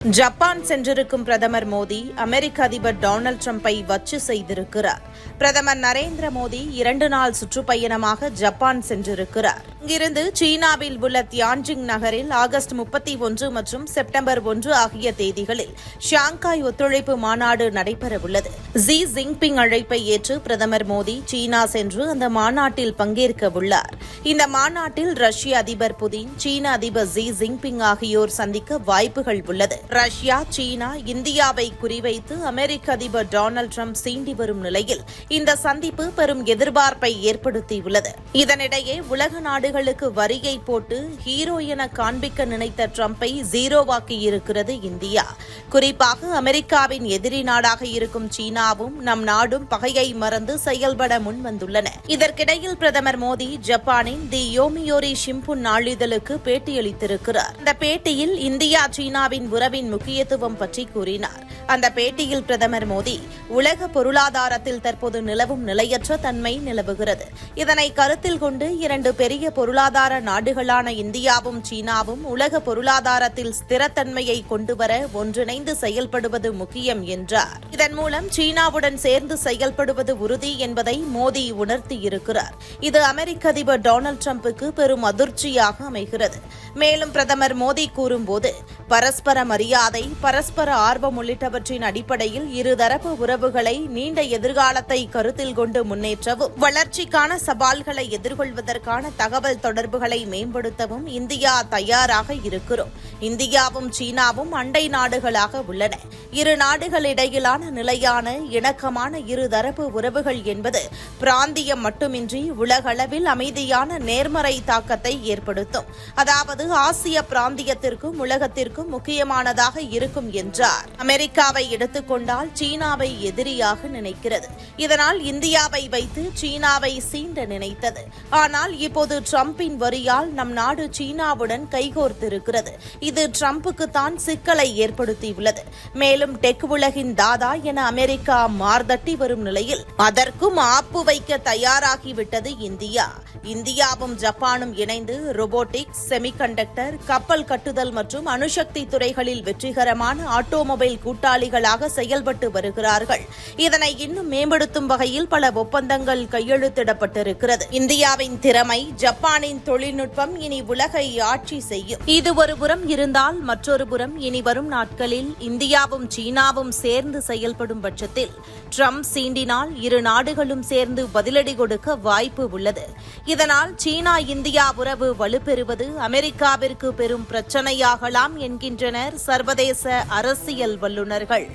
Japan சென்றிருக்கும் பிரதமர் மோடி அமெரிக்க அதிபர் டொனால்டு டிரம்பை வச்சு செய்திருக்கிறார். பிரதமர் நரேந்திர மோடி இரண்டு நாள் சுற்றுப்பயணமாக ஜப்பான் சென்றிருக்கிறார். இங்கிருந்து சீனாவில் உள்ள தியான்ஜிங் நகரில் ஆகஸ்ட் முப்பத்தி ஒன்று மற்றும் செப்டம்பர் ஒன்று ஆகிய தேதிகளில் ஷாங்காய் ஒத்துழைப்பு மாநாடு நடைபெறவுள்ளது. ஜி ஜின்பிங் அழைப்பை ஏற்று பிரதமர் மோடி சீனா சென்று அந்த மாநாட்டில் பங்கேற்க உள்ளார் இந்த மாநாட்டில் ரஷ்ய அதிபர் புதின் சீன அதிபர் ஜி ஜின்பிங் ஆகியோர் சந்திக்க வாய்ப்புகள் உள்ளது. ரஷ்யா சீனா இந்தியாவை குறிவைத்து அமெரிக்க அதிபர் டொனால்டு ட்ரம்ப் சீண்டி வரும் நிலையில் இந்த சந்திப்பு பெரும் எதிர்பார்ப்பை ஏற்படுத்தியுள்ளது. இதனிடையே உலக நாடுகளுக்கு வரியை போட்டு ஹீரோ என காண்பிக்க நினைத்த ட்ரம்பை ஜீரோவாக்கியிருக்கிறது இந்தியா. குறிப்பாக அமெரிக்காவின் எதிரி நாடாக இருக்கும் சீனாவும் நம் நாடும் பகையை மறந்து செயல்பட முன்வந்துள்ளன. இதற்கிடையில் பிரதமர் மோடி ஜப்பானின் தி யோமியோரி ஷிம்புன் நாளிதழுக்கு பேட்டியளித்திருக்கிறார். அந்த பேட்டியில் இந்தியா சீனாவின் உறவின் முக்கியத்துவம் பற்றி கூறினார். அந்த பேட்டியில் பிரதமர் மோடி உலக பொருளாதாரத்தில் தற்போது நிலவும் நிலையற்ற தன்மை நிலவுகிறது. இதனை கருத்தில் கொண்டு இரண்டு பெரிய பொருளாதார நாடுகளான இந்தியாவும் சீனாவும் உலக பொருளாதாரத்தில் ஸ்திரத்தன்மையை கொண்டுவர ஒன்றிணைந்து செயல்படுவது முக்கியம் என்றார். இதன் மூலம் சீனாவுடன் சேர்ந்து செயல்படுவது உறுதி என்பதை மோடி உணர்த்தியிருக்கிறார். இது அமெரிக்க அதிபர் டொனால்டு ட்ரம்புக்கு பெரும் அதிர்ச்சியாக அமைகிறது. மேலும் பிரதமர் மோடி கூறும்போது பரஸ்பர மரியாதை பரஸ்பர ஆர்வம் உள்ளிட்டவற்றின் அடிப்படையில் இருதரப்பு உறவுகளை நீண்ட எதிர்காலத்தை கருத்தில் கொண்டு முன்னேற்றவும் வளர்ச்சிக்கான சவால்களை எதிர்கொள்வதற்கான தகவல் தொடர்புகளை மேம்படுத்தவும் இந்தியா தயாராக இருக்கிறோம். இந்தியாவும் சீனாவும் அண்டை நாடுகளாக உள்ளன. இரு நாடுகளிடையிலான நிலையான இணக்கமான இருதரப்பு உறவுகள் என்பது பிராந்தியம் மட்டுமின்றி உலகளவில் அமைதியான நேர்மறை தாக்கத்தை ஏற்படுத்தும். அதாவது ஆசிய பிராந்தியத்திற்கும் உலகத்திற்கும் முக்கியமானதாக இருக்கும் என்றார். அமெரிக்காவை எடுத்துக்கொண்டால் சீனாவை எதிரியாக நினைக்கிறது. இதனால் இந்தியாவை வைத்து சீனாவை சீண்ட நினைத்தது. ஆனால் இப்போது டிரம்பின் வரியால் நம் நாடு சீனாவுடன் கைகோர்த்திருக்கிறது. இது ட்ரம்புக்கு தான் சிக்கலை ஏற்படுத்தியுள்ளது. மேலும் டெக் உலகின் தாதா என அமெரிக்கா மார்தட்டி வரும் நிலையில் அதற்கும் ஆப்பு வைக்க தயாராகிவிட்டது இந்தியா. இந்தியாவும் ஜப்பானும் இணைந்து ரோபோட்டிக்ஸ் செமிகண்டக்டர் கப்பல் கட்டுதல் மற்றும் அணுசக்தி துறைகளில் வெற்றிகரமான ஆட்டோமொபைல் கூட்டாளிகளாக செயல்பட்டு வருகிறார்கள். இதனை இன்னும் மேம்படுத்தும் வகையில் பல ஒப்பந்தங்கள் கையெழுத்திடப்பட்டிருக்கிறது. இந்தியாவின் திறமை ஜப்பானின் தொழில்நுட்பம் இனி உலகை ஆட்சி செய்யும். இது ஒரு புறம் இருந்தால் மற்றொரு புறம் இனி வரும் நாட்களில் இந்தியாவும் சீனாவும் சேர்ந்து செயல்படும் பட்சத்தில் ட்ரம்ப் சீண்டினால் இரு நாடுகளும் சேர்ந்து பதிலடி கொடுக்க வாய்ப்பு உள்ளது. இதனால் சீனா இந்தியா உறவு வலுப்பெறுவது அமெரிக்காவிற்கு பெரும் பிரச்சனையாகலாம் என்கின்றனர் சர்வதேச அரசியல் வல்லுநர்கள்.